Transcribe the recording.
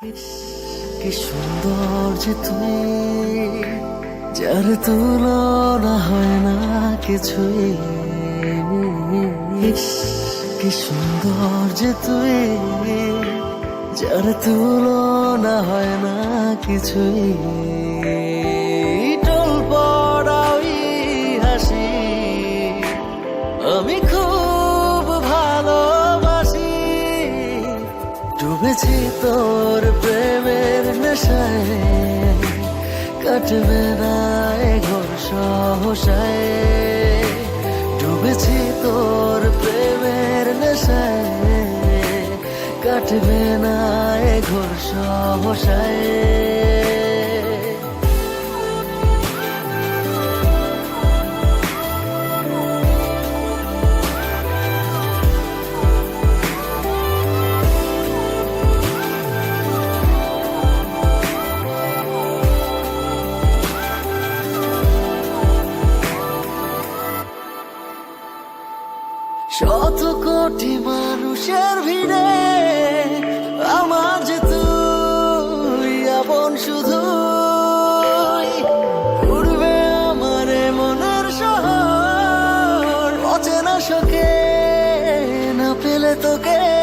কি সুন্দর যে তুই যার তুলনা হয় না কিছুই। কি সুন্দর যে তুই যার তুলনা হয় না কিছুই। টল পড়াই হাসি, আমি খুব ডুবেছি তোর প্রেমের নেশায়। কাটবে না ঘর সহসায় ডুবেছি তোর প্রেমের নেশায়। কাটবে না ঘর সহসায় শত কোটি মানুষের ভিড়ে আমার যে তুই, আপন শুধু উড়বে আমার মনের শহর, অচেনা শোকে না পেলে তোকে।